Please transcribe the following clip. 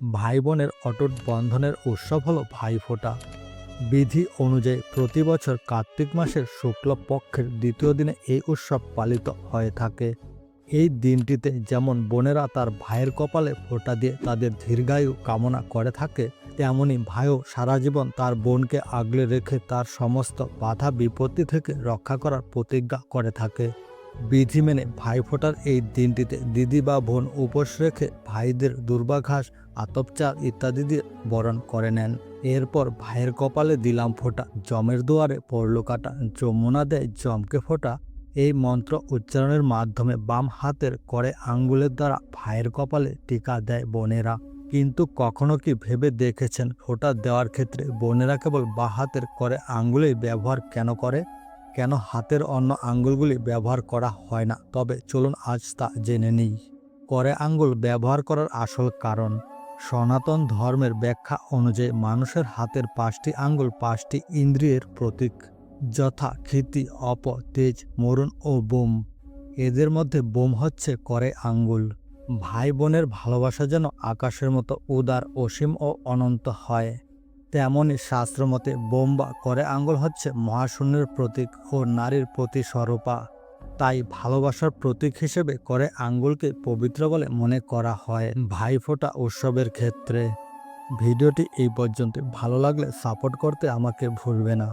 ভাই বোনের অটুট বন্ধনের উৎসব হলো ভাইফোঁটা। বিধি অনুযায়ী প্রতি বছর কার্তিক মাসের শুক্ল পক্ষের দ্বিতীয় দিনে এই উৎসব পালিত হয়ে থাকে। এই দিনটিতে যেমন বোনেরা তার ভাইয়ের কপালে ফোঁটা দিয়ে তাদের দীর্ঘায়ু কামনা করে থাকে, তেমনি ভাইও সারা জীবন তার বোনকে আগলে রেখে তার সমস্ত বাধা বিপত্তি থেকে রক্ষা করার প্রতিজ্ঞা করে থাকে। বিধি মেনে ভাইফোঁটার এই দিনটিতে দিদি বা বোন উপোস রেখে ভাইদের দুর্বাঘাস, আতপচার ইত্যাদি দিয়ে বরণ করে নেন। এরপর ভাইয়ের কপালে দিলাম ফোঁটা জমের দুয়ারে পড়ল কাটা, যমুনা দেয় জমকে ফোঁটা। এই মন্ত্র উচ্চারণের মাধ্যমে বাম হাতের করে আঙ্গুলের দ্বারা ভাইয়ের কপালে টিকা দেয় বোনেরা। কিন্তু কখনো কি ভেবে দেখেছেন ফোঁটা দেওয়ার ক্ষেত্রে বোনেরা কেবল বা হাতের করে আঙ্গুলেই ব্যবহার কেন করে? কেন হাতের অন্য আঙ্গুলগুলি ব্যবহার করা হয় না? তবে চলুন আজ তা জেনে নিই। করে আঙ্গুল ব্যবহার করার আসল কারণ। সনাতন ধর্মের ব্যাখ্যা অনুযায়ী মানুষের হাতের পাঁচটি আঙ্গুল পাঁচটি ইন্দ্রিয়ের প্রতীক। যথা, ক্ষিতি, অপ, তেজ, মরুণ ও বোম। এদের মধ্যে বোম হচ্ছে করে আঙ্গুল। ভাই বোনের ভালোবাসা যেন আকাশের মতো উদার, অসীম ও অনন্ত হয়। তেমনই শাস্ত্রমতে বোম্বা করে আঙ্গুল হচ্ছে মহাশূন্যের প্রতীক ও নারীর প্রতি স্বরূপা। তাই ভালোবাসার প্রতীক হিসেবে করে আঙ্গুলকে পবিত্র বলে মনে করা হয় ভাইফোঁটা উৎসবের ক্ষেত্রে। ভিডিওটি এই পর্যন্ত। ভালো লাগলে সাপোর্ট করতে আমাকে ভুলবে না।